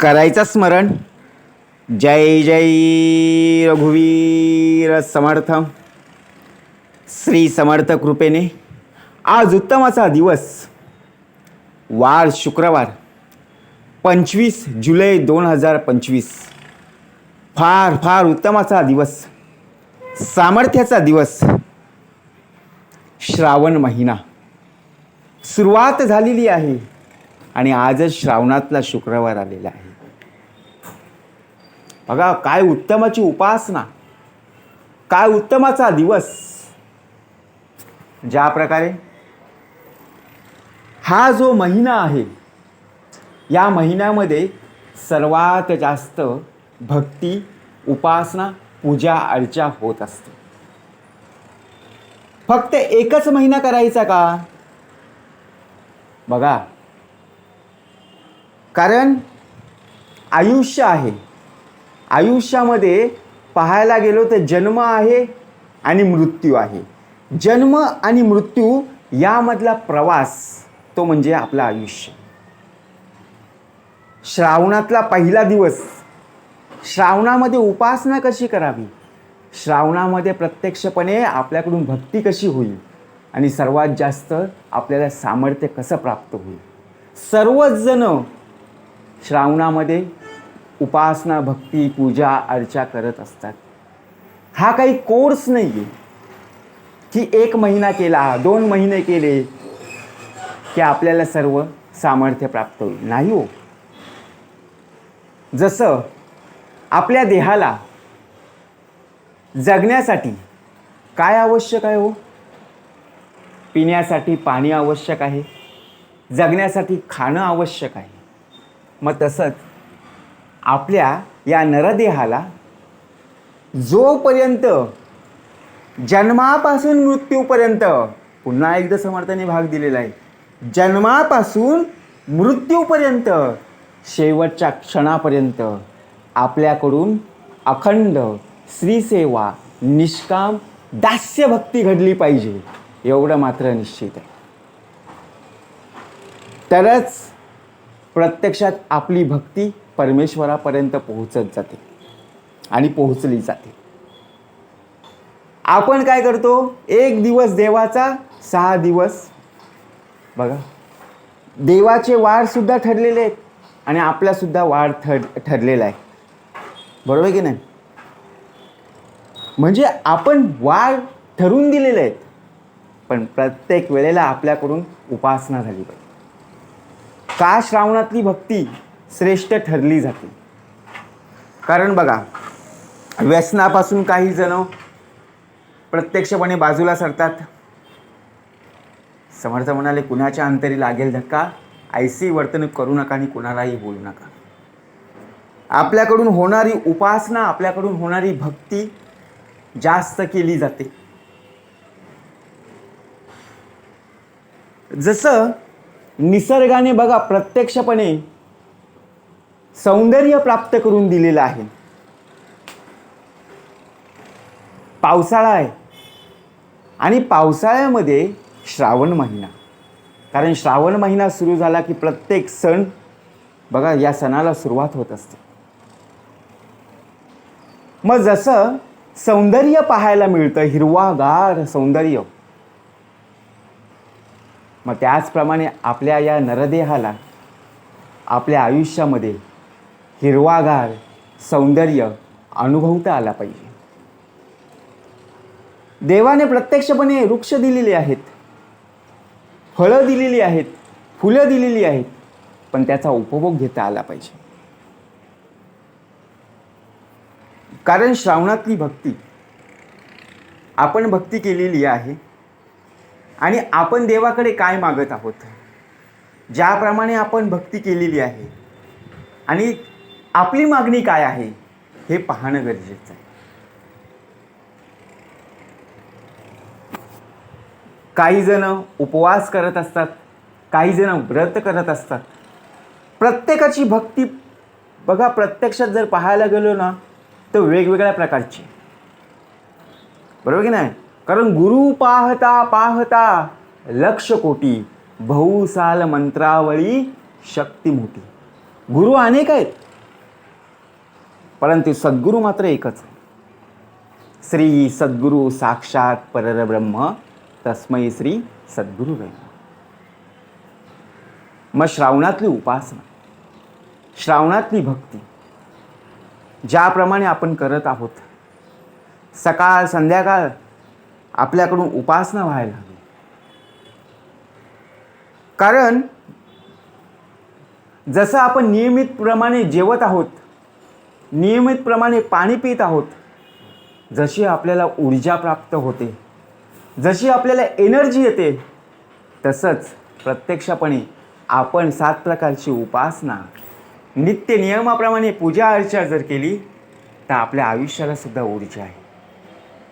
करायचं स्मरण. जय जय रघुवीर समर्थ. श्री समर्थ कृपेने आज उत्तमाचा दिवस. वार शुक्रवार पंचवीस जुलै दोन हजार पंचवीस. फार फार उत्तमाचा दिवस. सामर्थ्याचा दिवस. श्रावण महिना. सुरुवात झालेली आहे आणि आजच श्रावणातला शुक्रवार आलेला आहे. बघा काय उत्तमाची उपासना. काय उत्तमाचा दिवस. ज्या प्रकारे हा जो महिना आहे या महिन्यामध्ये सर्वात जास्त भक्ती उपासना पूजा अर्चा होत असते. फक्त एकच महिना करायचा का? बघा. कारण आयुष्य आहे. आयुष्यामध्ये पाहायला गेलो तर जन्म आहे आणि मृत्यू आहे. जन्म आणि मृत्यू यामधला प्रवास तो म्हणजे आपलं आयुष्य. श्रावणातला पहिला दिवस. श्रावणामध्ये उपासना कशी करावी? श्रावणामध्ये प्रत्यक्षपणे आपल्याकडून भक्ती कशी होईल? आणि सर्वात जास्त आपल्याला सामर्थ्य कसं प्राप्त होईल? सर्वच जण श्रावणामध्ये उपासना भक्ती पूजा अर्चा करत असतात. हा काही कोर्स नाही आहे की एक महिना केला दोन महिने केले की आपल्याला सर्व सामर्थ्य प्राप्त होईल. नाही हो. जसं आपल्या देहाला जगण्यासाठी काय आवश्यक आहे हो? पिण्यासाठी पाणी आवश्यक आहे. जगण्यासाठी खाणं आवश्यक आहे. मग तसंच आपल्या या नरदेहाला जोपर्यंत जन्मापासून मृत्यूपर्यंत पुन्हा एकदा समर्थाने भाग दिलेला आहे जन्मापासून मृत्यूपर्यंत शेवटच्या क्षणापर्यंत आपल्याकडून अखंड श्रीसेवा निष्काम दास्यभक्ती घडली पाहिजे एवढं मात्र निश्चित आहे. तरच प्रत्यक्षात आपली भक्ती परमेश्वरापर्यंत पोहोचत जाते आणि पोहोचली जाते. आपण काय करतो? एक दिवस देवाचा सहा दिवस. बघा. देवाचे वारसुद्धा ठरलेले आहेत आणि आपलासुद्धा वार ठर ठरलेला आहे. बरोबर आहे की नाही? म्हणजे आपण वार ठरवून दिलेले आहेत पण प्रत्येक वेळेला आपल्याकडून उपासना झाली पाहिजे. का श्रावणातली भक्ती? श्रेष्ठ ठरली जाते. कारण बघा व्यसनापासून काही जण प्रत्यक्षपणे बाजूला सरतात. समर्थ म्हणाले कुणाच्या अंतरी लागेल धक्का? ऐसी वर्तणूक करू नका आणि कुणालाही बोलू नका. आपल्याकडून होणारी उपासना आपल्याकडून होणारी भक्ती जास्त केली जाते. जसं निसर्गाने बघा प्रत्यक्षपणे सौंदर्य प्राप्त करून दिलेलं आहे. पावसाळा आहे. आणि पावसाळ्यामध्ये श्रावण महिना. कारण श्रावण महिना सुरू झाला की प्रत्येक सण बघा या सणाला सुरुवात होत असते. मग जसं सौंदर्य पाहायला मिळतं हिरवागार सौंदर्य. मग त्याचप्रमाणे आपल्या या नरदेहाला आपल्या आयुष्यामध्ये हिरवागार सौंदर्य अनुभवता आला पाहिजे. देवाने प्रत्यक्षपणे वृक्ष दिलेले आहेत. फळं दिलेली आहेत. फुलं दिलेली आहेत. पण त्याचा उपभोग घेता आला पाहिजे. कारण श्रावणातली भक्ती आपण भक्ती केलेली आहे आणि आपण देवाकडे काय मागत आहोत? ज्याप्रमाणे आपण भक्ती केलेली आहे आणि आपली मागणी काय आहे हे पाहणं गरजेचं आहे. काही जण उपवास करत असतात काही जण व्रत करत असतात. प्रत्येकाची भक्ती बघा प्रत्यक्षात जर पाहायला गेलो ना तर वेगवेगळ्या प्रकारची बरोबर की नाही? कारण गुरु पाहता पाहता लक्ष कोटी बहुसाल मंत्रावळी शक्ती मोठी गुरु अनेक आहेत. परंतु सद्गुरू मात्र एकच. श्री सद्गुरू साक्षात परब्रह्म तस्मै श्री सद्गुरू मग श्रावणातली उपासना श्रावणातली भक्ती ज्याप्रमाणे आपण करत आहोत सकाळ संध्याकाळ आपल्याकडून उपासना व्हायला हवी. कारण जसं आपण नियमितप्रमाणे जेवत आहोत नियमितप्रमाणे पाणी पित आहोत. जशी आपल्याला ऊर्जा प्राप्त होते जशी आपल्याला एनर्जी येते तसंच प्रत्यक्षपणे आपण सात प्रकारची उपासना नित्य नियमाप्रमाणे पूजा अर्चा जर केली तर आपल्या आयुष्याला सुद्धा ऊर्जा आहे.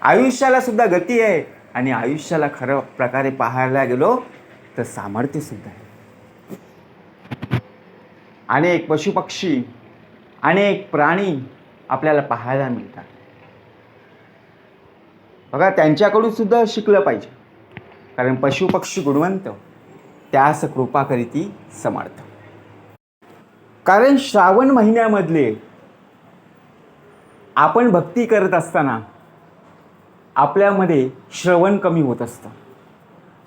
आयुष्याला सुद्धा गती आहे आणि आयुष्याला खरं प्रकारे पाहायला गेलो तर सामर्थ्य सुद्धा आहे. अनेक पशुपक्षी अनेक प्राणी आपल्याला पाहायला मिळतात. बघा त्यांच्याकडून सुद्धा शिकलं पाहिजे. कारण पशुपक्षी गुणवंत त्यास कृपा करीती समर्थ. कारण श्रावण महिन्यामधले आपण भक्ती करत असताना आपल्यामध्ये श्रवण कमी होत असतं.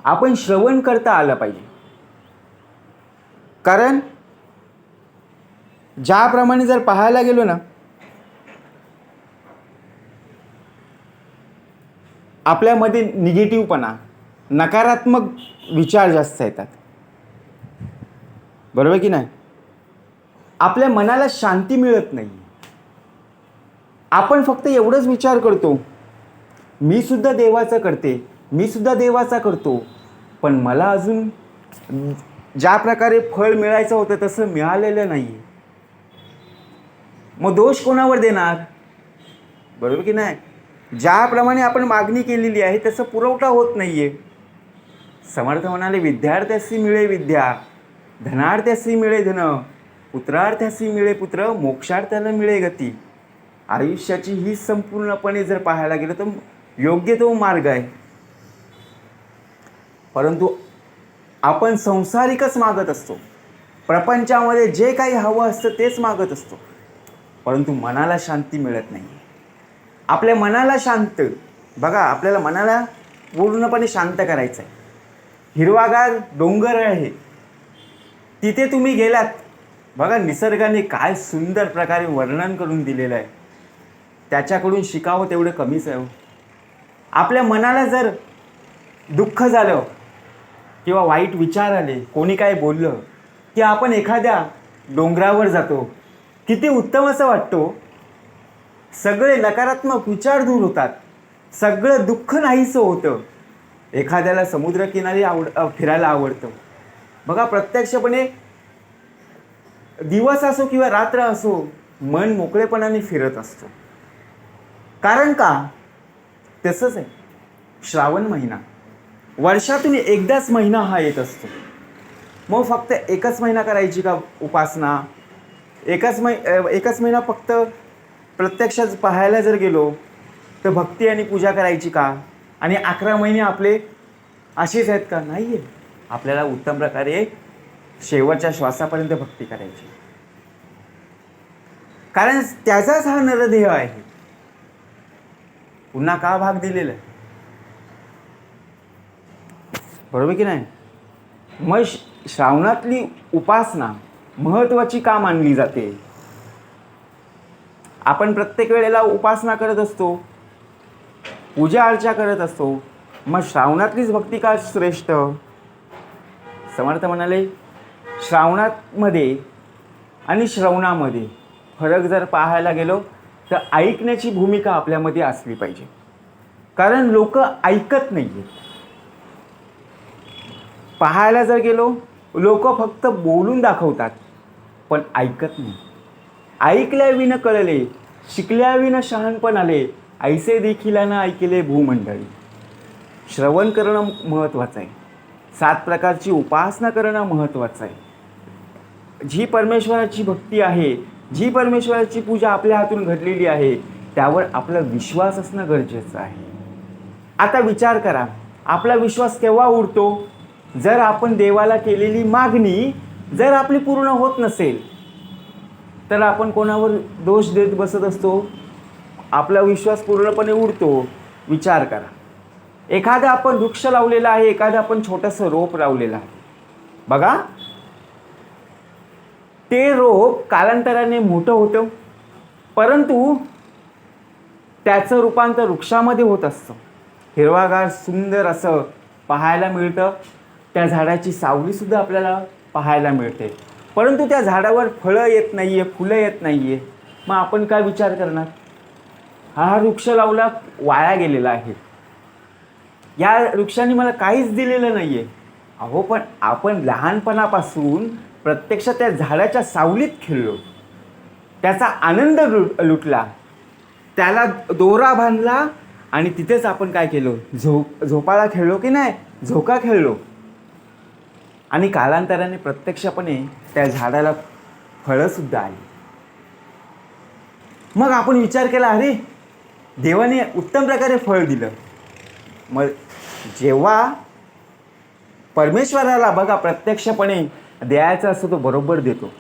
आपण श्रवण करता आलं पाहिजे. कारण ज्याप्रमाणे जर पाहायला गेलो ना आपल्यामध्ये निगेटिव्हपणा नकारात्मक विचार जास्त येतात. बरोबर की नाही? आपल्या मनाला शांती मिळत नाही. आपण फक्त एवढंच विचार करतो मी सुद्धा देवाचा करते मी सुद्धा देवाचा करतो पण मला अजून ज्या प्रकारे फळ मिळायचं होतं तसं मिळालेलं नाही मग दोष कोणावर देणार? बरोबर की नाही? ज्याप्रमाणे आपण मागणी केलेली आहे त्याचा पुरवठा होत नाही आहे समर्थ म्हणाले विद्यार्थ्यासी मिळे विद्या धनार्थ्यासी मिळे धन पुत्रार्थ्यासी मिळे पुत्र मोक्षार्थ्याला मिळे गती. आयुष्याची ही संपूर्णपणे जर पाहायला गेलं तर योग्य तो मार्ग आहे. परंतु आपण संसारिकच मागत असतो. प्रपंचामध्ये जे काही हवं असतं तेच मागत असतो. परंतु मनाला शांती मिळत नाही. आपल्या मनाला शांत बघा आपल्याला मनाला पूर्णपणे शांत करायचं आहे हिरवागार डोंगर आहे. तिथे तुम्ही गेलात बघा निसर्गाने काय सुंदर प्रकारे वर्णन करून दिलेलं आहे. त्याच्याकडून शिकावं तेवढं कमीच आहे हो. आपल्या मनाला जर दुःख झालं किंवा वाईट विचार आले कोणी काय बोललं की आपण एखाद्या डोंगरावर जातो किती उत्तम असं वाटतो? सगळे नकारात्मक विचार दूर होतात. सगळं दुःख नाहीसं होतं. एखाद्याला समुद्रकिनारी आवड फिरायला आवडतं. बघा प्रत्यक्षपणे दिवस असो किंवा रात्र असो मन मोकळेपणाने फिरत असतो. कारण का? तसंच आहे. श्रावण महिना. वर्षातून एकदाच महिना हा येत असतो. मग फक्त एकच महिना करायची का उपासना? एकाच मै एकाच महिना फक्त प्रत्यक्षात पाहायला जर गेलो तर भक्ती आणि पूजा करायची का? आणि अकरा महिने आपले असेच आहेत का? नाही आहे आपल्याला उत्तम प्रकारे शेवटच्या श्वासापर्यंत भक्ती करायची. कारण त्याचाच हा नरदेह आहे. पुन्हा का भाग दिलेला आहे? बरोबर की नाही? मग श- श्रावणातली उपासना महत्वाची का मानली जाते? आपण प्रत्येक वेळेला उपासना करत असतो पूजा अर्चा करत असतो मग श्रावणातलीच भक्ती का श्रेष्ठ? समर्थ म्हणाले श्रावणामध्ये आणि श्रवणामध्ये फरक जर पाहायला गेलो तर ऐकण्याची भूमिका आपल्यामध्ये असली पाहिजे. कारण लोक ऐकत नाही आहेत पाहायला जर गेलो लोक फक्त बोलून दाखवतात. पण ऐकत नाही. ऐकल्याविन कळले शिकल्याविन शहाणपण आले ऐसे देखील ऐकले भूमंडळी. श्रवण करणं महत्त्वाचं आहे. सात प्रकारची उपासना करणं महत्त्वाचं आहे. जी परमेश्वराची भक्ती आहे जी परमेश्वराची पूजा आपल्या हातून घडलेली आहे त्यावर आपला विश्वास असणं गरजेचं आहे. आता विचार करा आपला विश्वास केव्हा उडतो? जर आपण देवाला केलेली मागणी जर आपली पूर्ण होत नसेल तर आपण कोणावर दोष देत बसत असतो? आपला विश्वास पूर्णपणे उडतो. विचार करा. एखादा आपण वृक्ष लावलेला आहे एखादं आपण छोटंसं रोप लावलेलं आहे. बघा. ते रोप कालांतराने मोठं होतं परंतु त्याचं रूपांतर वृक्षामध्ये होत असतं. हिरवागार सुंदर असं पाहायला मिळतं. त्या झाडाची सावलीसुद्धा आपल्याला पाहायला मिळते. परंतु त्या झाडावर फळं येत नाही आहे फुलं येत नाही आहे मग आपण काय विचार करणार? हा वृक्ष लावला वाया गेलेला आहे. या वृक्षाने मला काहीच दिलेलं नाही आहे अहो पण आपण लहानपणापासून प्रत्यक्ष त्या झाडाच्या सावलीत खेळलो. त्याचा आनंद लुट लुटला. त्याला दोरा बांधला आणि तिथेच आपण काय केलो? झोप झोपाळा खेळलो की नाही? झोका खेळलो. आणि कालांतराने प्रत्यक्षपणे त्या झाडाला फळंसुद्धा आली. मग आपण विचार केला अरे देवाने उत्तम प्रकारे फळ दिलं. मग जेव्हा परमेश्वराला बघा प्रत्यक्षपणे द्यायचा असतो तो बरोबर देतो.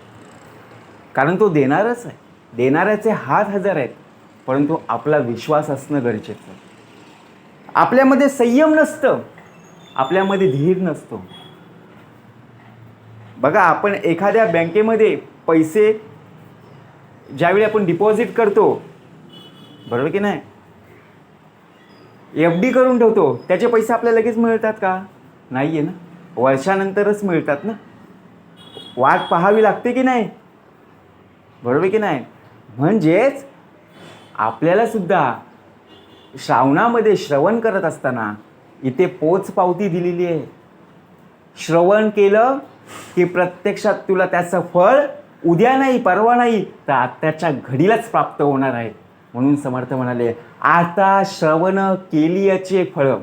कारण तो देणारच आहे. देणाऱ्याचे हात हजार आहेत परंतु आपला विश्वास असणं गरजेचं आपल्यामध्ये संयम नसतं. आपल्यामध्ये धीर नसतो. बघा आपण एखाद्या बँकेमध्ये पैसे ज्यावेळी आपण डिपॉझिट करतो बरोबर की नाही? एफ डी करून ठेवतो त्याचे पैसे आपल्याला लगेच मिळतात का? नाही आहे ना. वर्षानंतरच मिळतात ना. वाट पाहावी लागते की नाही? बरोबर की नाही? म्हणजेच आपल्याला सुद्धा श्रावणामध्ये श्रवण करत असताना इथे पोच पावती दिलेली आहे. श्रवण केलं की प्रत्यक्षात तुला त्याचं फळ उद्या नाही परवा नाही तर आत्ताच्या घडीलाच प्राप्त होणार आहे. म्हणून समर्थ म्हणाले आता श्रवण केलियाचे फळ.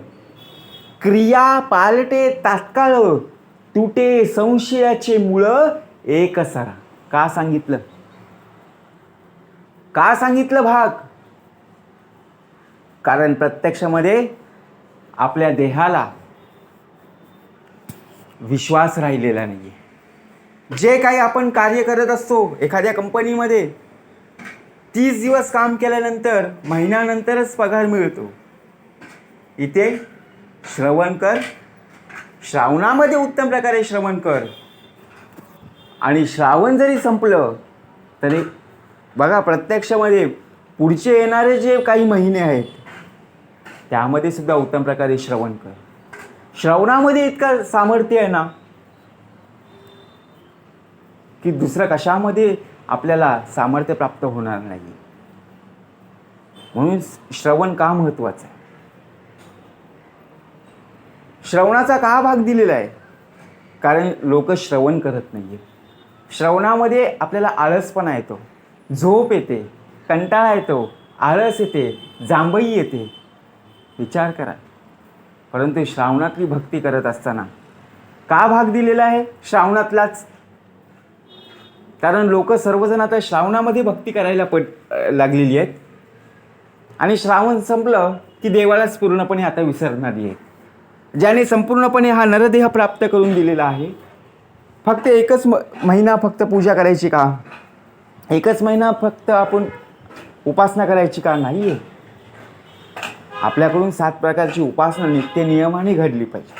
क्रिया पालटे तात्काळ तुटे संशयाचे मुळं एक सरा. का सांगितलं? का सांगितलं भाग? कारण प्रत्यक्षामध्ये आपल्या देहाला विश्वास राहिलेला नाही आहे जे काही आपण कार्य करत असतो एखाद्या कंपनीमध्ये तीस दिवस काम केल्यानंतर महिन्यानंतरच पगार मिळतो. इथे श्रवण कर. श्रावणामध्ये उत्तम प्रकारे श्रवण कर. आणि श्रावण जरी संपलं तरी बघा प्रत्यक्षामध्ये पुढचे येणारे जे काही महिने आहेत त्यामध्ये सुद्धा उत्तम प्रकारे श्रवण कर. श्रवणामध्ये इतकं सामर्थ्य आहे ना की दुसरं कशामध्ये आपल्याला सामर्थ्य प्राप्त होणार नाही. म्हणून श्रवण का महत्वाचं आहे? श्रवणाचा का भाग दिलेला आहे? कारण लोक श्रवण करत नाही श्रवणामध्ये आपल्याला आळसपणा येतो झोप येते कंटाळा येतो आळस येते जांभई येते. विचार करा. परंतु श्रावणातली भक्ती करत असताना का भाग दिलेला आहे श्रावणातलाच? कारण लोक सर्वजण आता श्रावणामध्ये भक्ती करायला पट लागलेली आहेत. आणि श्रावण संपलं की देवालाच पूर्णपणे आता विसरणारी आहे ज्याने संपूर्णपणे हा नरदेह प्राप्त करून दिलेला आहे. फक्त एकच म महिना फक्त पूजा करायची का? एकच महिना फक्त आपण उपासना करायची का? नाही आहे आपल्याकडून सात प्रकारची उपासना नित्य नियमाने घडली पाहिजे.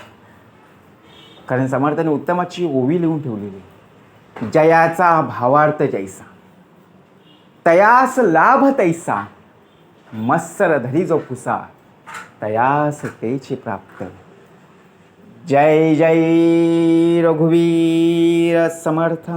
कारण समर्थाने उत्तमाची ओवी लिहून ठेवलेली जयाचा भावार्थ जैसा तयास लाभ तैसा मत्सर धरी जो फुसा तयास तेची प्राप्त. जय जय रघुवीर समर्थ.